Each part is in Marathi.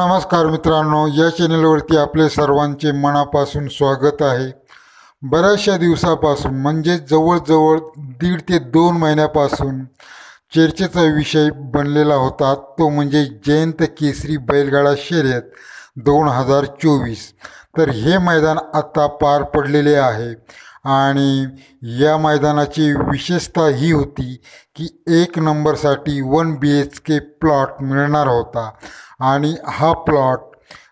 नमस्कार मित्रांनो या चॅनलवरती आपले सर्वांचे मनापासून स्वागत आहे. बऱ्याचशा दिवसापासून म्हणजे जवळजवळ दीड ते दोन महिन्यापासून चर्चेचा विषय बनलेला होता. तो म्हणजे जयंत केसरी बैलगाडा शर्यत दोन हजार चोवीस. तर हे मैदान आत्ता पार पडलेले आहे. आणि या मैदानाची विशेषता ही होती की एक नंबरसाठी one B H K plot मिळणार होता. आणि हा प्लॉट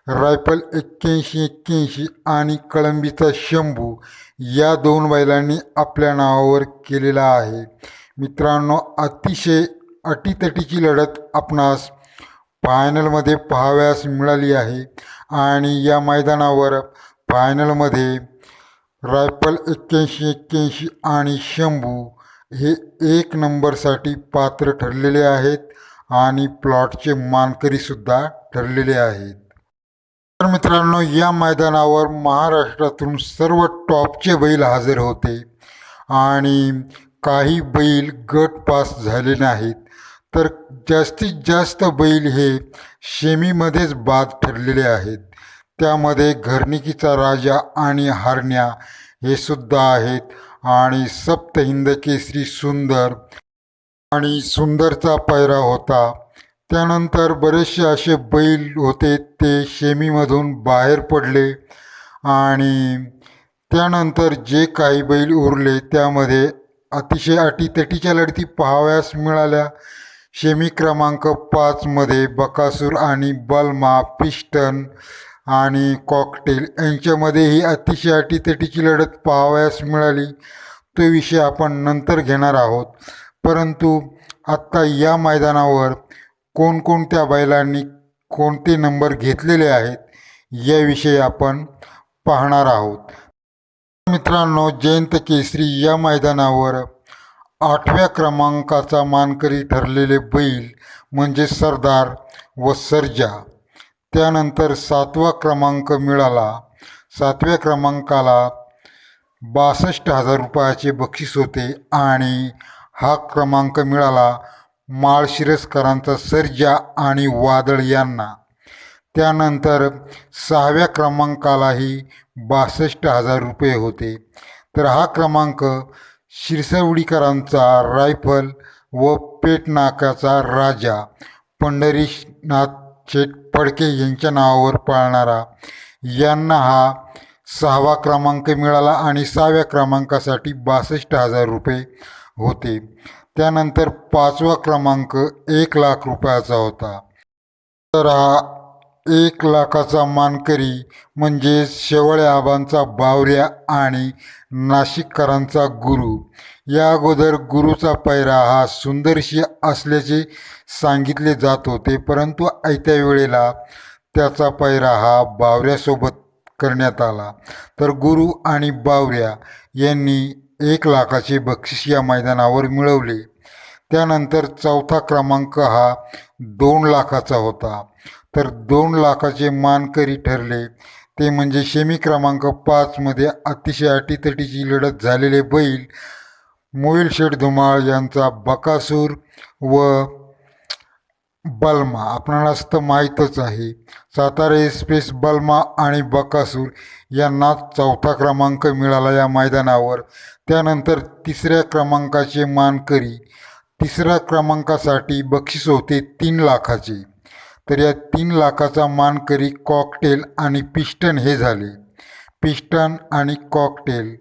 रायफल एक्क्याऐंशी एक्क्याऐंशी आणि कळंबीचा शंभू या दोन बैलांनी आपल्या नावावर केलेला आहे. मित्रांनो अतिशय अटीतटीची लढत आपणास फायनलमध्ये पाहाव्यास मिळाली आहे. आणि या मैदानावर फायनलमध्ये रायफल एक्क्याऐंशी एक्क्याऐंशी आणि शंभू हे एक नंबरसाठी पात्र ठरलेले आहेत आणि प्लॉटचे मानकरीसुद्धा ठरलेले आहेत. तर मित्रांनो या मैदानावर महाराष्ट्रातून सर्व टॉपचे बैल हजर होते आणि काही बैल गट पास झाले नाहीत. तर जास्तीत जास्त बैल हे शेमीमध्येच बाद ठरलेले आहेत. त्यामध्ये घरणिकीचा राजा आणि हारण्या हे सुद्धा आहेत. आणि सप्त हिंदकेसरी सुंदर आणि सुंदरचा पायरा होता. त्यानंतर बरेचसे असे बैल होते ते शेमीमधून बाहेर पडले. आणि त्यानंतर जे काही बैल उरले त्यामध्ये अतिशय अटीतटीच्या लढती पाहाव्यास मिळाल्या. शेमी क्रमांक पाचमध्ये बकासूर आणि बलमा पिस्टन आणि कॉकटेल यांच्यामध्येही अतिशय अटीतटीची लढत पाहावयास मिळाली. तो विषय आपण नंतर घेणार आहोत. परंतु आत्ता या मैदानावर कोणकोणत्या बैलांनी कोणते नंबर घेतलेले आहेत याविषयी आपण पाहणार आहोत. मित्रांनो जयंत केसरी या मैदानावर आठव्या क्रमांकाचा मानकरी ठरलेले बैल म्हणजे सरदार व सर्जा. त्यानंतर सातवा क्रमांक मिळाला. सातव्या क्रमांकाला बासष्ट हजार रुपयाचे बक्षीस होते आणि हा क्रमांक मिळाला माळशिरसकरांचा सर्जा आणि वादळ यांना. त्यानंतर सहाव्या क्रमांकालाही बासष्ट हजार रुपये होते. तर हा क्रमांक शिरसवडीकरांचा रायफल व पेटनाकाचा राजा पंढरीनाथ शेठ फडके यांच्या नावावर पाळणारा. यांना हा सहावा क्रमांक मिळाला आणि सहाव्या क्रमांकासाठी बासष्ट हजार रुपये होते. त्यानंतर पाचवा क्रमांक एक लाख रुपयाचा होता. तर हा एक लाखाचा मानकरी म्हणजे शेवळे आबांचा बावऱ्या आणि नाशिककरांचा गुरु. या अगोदर गुरुचा पैरा हा सुंदरशी असल्याचे सांगितले जात होते परंतु आयत्या वेळेला त्याचा पैरा हा बावऱ्यासोबत करण्यात आला. तर गुरु आणि बावऱ्या यांनी एक लाखाचे बक्षीस या मैदानावर मिळवले. त्यानंतर चौथा क्रमांक हा दोन लाखाचा होता. तर दोन लाखाचे मानकरी ठरले. ते म्हणजे शेमी क्रमांक पाचमध्ये अतिशय अटीतटीची लढत झालेले बैल मोईल शेठ धुमाळ यांचा बकासूर व बल्मा. आपणास तर माहीतच आहे. सातारा एक्सप्रेस बल्मा आणि बकासूर यांना चौथा क्रमांक मिळाला या मैदानावर. त्यानंतर तिसऱ्या क्रमांकाचे मानकरी. तिसऱ्या क्रमांकासाठी बक्षीस होते तीन लाखाचे. तर या तीन लाखाचा मानकरी कॉकटेल आणि पिस्टन हे झाले. पिस्टन आणि कॉकटेल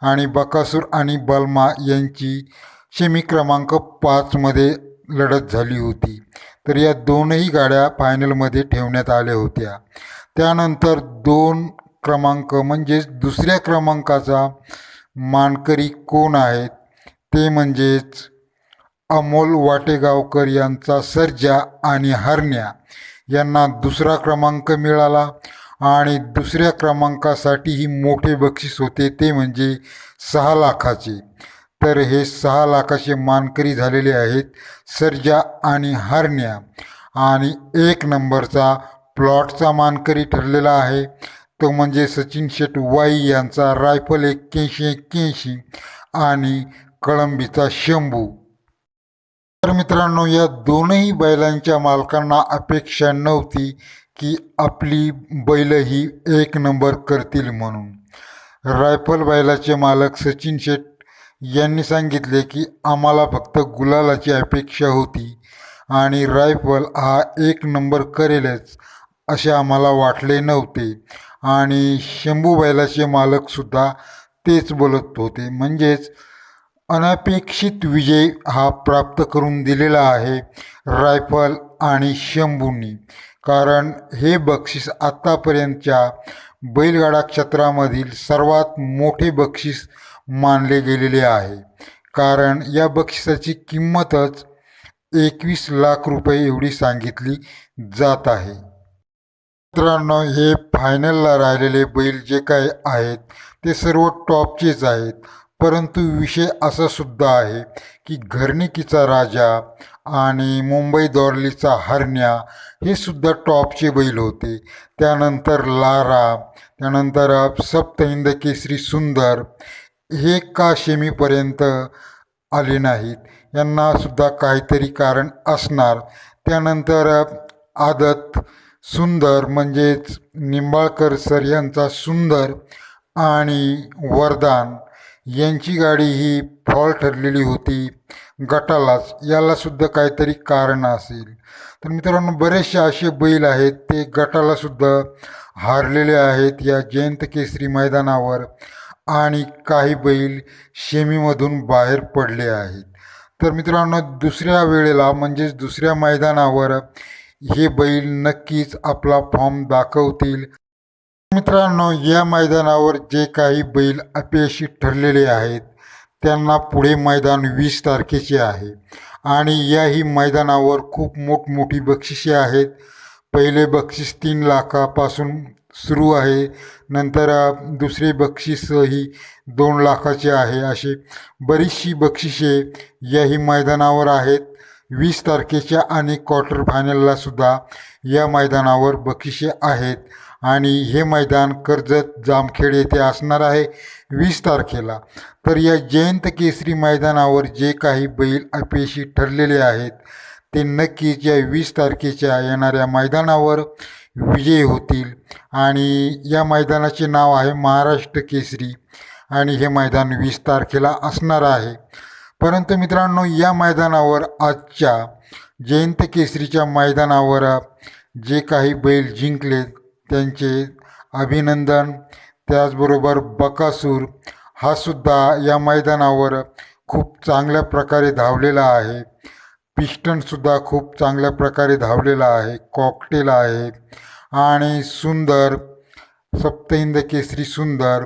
आणि बकासूर आणि बल्मा यांची सेमी क्रमांक पाचमध्ये लढत झाली होती. तर या दोनही गाड्या फायनलमध्ये ठेवण्यात आल्या होत्या. त्यानंतर दोन क्रमांक म्हणजेच दुसऱ्या क्रमांकाचा मानकरी कोण आहेत? ते म्हणजेच अमोल वाटेगावकर यांचा सर्जा आणि हरण्या. यांना दुसरा क्रमांक मिळाला आणि दुसऱ्या क्रमांकासाठीही मोठे बक्षीस होते. ते म्हणजे सहा लाखाचे. तर हे सहा लाखाचे मानकरी झालेले आहेत सर्जा आणि हरण्या आणि एक नंबरचा प्लॉटचा मानकरी ठरलेला आहे. तो म्हणजे सचिन शेट वाई यांचा रायफल एक्क्याऐंशी एक्क्याऐंशी आणि कळंबीचा शंभू. तर मित्रांनो या दोनही बैलांच्या मालकांना अपेक्षा नव्हती की आपली बैल ही एक नंबर करतील म्हणून. रायफल बैलाचे मालक सचिन शेट यांनी सांगितले की आम्हाला फक्त गुलालाची अपेक्षा होती आणि रायफल हा एक नंबर करेलच असे आम्हाला वाटले नव्हते. आणि शंभू बैलाचे मालकसुद्धा तेच बोलत होते. म्हणजेच अनपेक्षित विजय हा प्राप्त करून दिलेला आहे रायफल आणि शंभूंनी. कारण हे बक्षीस आत्तापर्यंतच्या बैलगाडा क्षेत्रामधील सर्वात मोठे बक्षीस मानले गेलेले आहे. कारण या बक्षिसाची किंमतच एकवीस लाख रुपये एवढी सांगितली जात आहे. मित्रांनो हे फायनलला राहिलेले बैल जे काय आहेत ते सर्व टॉपचेच आहेत. परंतु विषय असा सुद्धा आहे की घरणिकीचा राजा आणि मुंबई दौरलीचा हरण्या हे सुद्धा टॉपचे बैल होते. त्यानंतर लारा त्यानंतर सप्त केसरी सुंदर हे का शेमीपर्यंत आले नाहीत? यांनासुद्धा काहीतरी कारण असणार. त्यानंतर आदत सुंदर म्हणजेच निंबाळकर सर यांचा सुंदर आणि वरदान. यांची गाडी ही फॉल ठरलेली होती गटालाच. यालासुद्धा काहीतरी कारण असेल. तर मित्रांनो बरेचसे असे बैल आहेत ते गटालासुद्धा हारलेले आहेत या जयंत केसरी मैदानावर. आणि काही बैल शेमीमधून बाहेर पडले आहेत. तर मित्रांनो दुसऱ्या वेळेला म्हणजेच दुसऱ्या मैदानावर हे बैल नक्कीच आपला फॉर्म दाखवतील. मित्रांनो या मैदानावर जे काही बैल अपयशी ठरलेले आहेत त्यांना पुढे मैदान वीस तारखेचे आहे. आणि याही मैदानावर खूप मोठमोठी बक्षिसे आहेत. पहिले बक्षीस तीन लाखापासून सुरू आहे. नंतर दुसरे बक्षीस ही दोन लाखाचे आहे. असे बरीचशी बक्षिसे याही मैदानावर आहेत. वीस तारखेच्या आणि क्वार्टर फायनलला सुद्धा या मैदानावर बक्षिसे आहेत. आणि हे मैदान कर्जत जामखेड येथे असणार आहे वीस तारखेला. तर या जयंत केसरी मैदानावर जे काही बैल अपयशी ठरलेले आहेत ते नक्कीच या वीस तारखेच्या येणाऱ्या मैदानावर विजयी होतील. आणि या मैदानाचे नाव आहे महाराष्ट्र केसरी. आणि हे मैदान वीस तारखेला असणार आहे. परंतु मित्रांनो या मैदानावर आजच्या जयंत केसरीच्या मैदानावर जे काही बैल जिंकले त्यांचे अभिनंदन. त्याचबरोबर बकासूर हा सुद्धा या मैदानावर खूप चांगल्या प्रकारे धावलेला आहे. पिस्टनसुद्धा खूप चांगल्या प्रकारे धावलेला आहे कॉकटेल आहे. आणि सुंदर सप्तहिंद केसरी सुंदर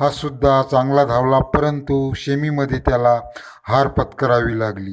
हा सुद्धा चांगला धावला परंतु शेमीमध्ये त्याला हार पत्करावी लागली.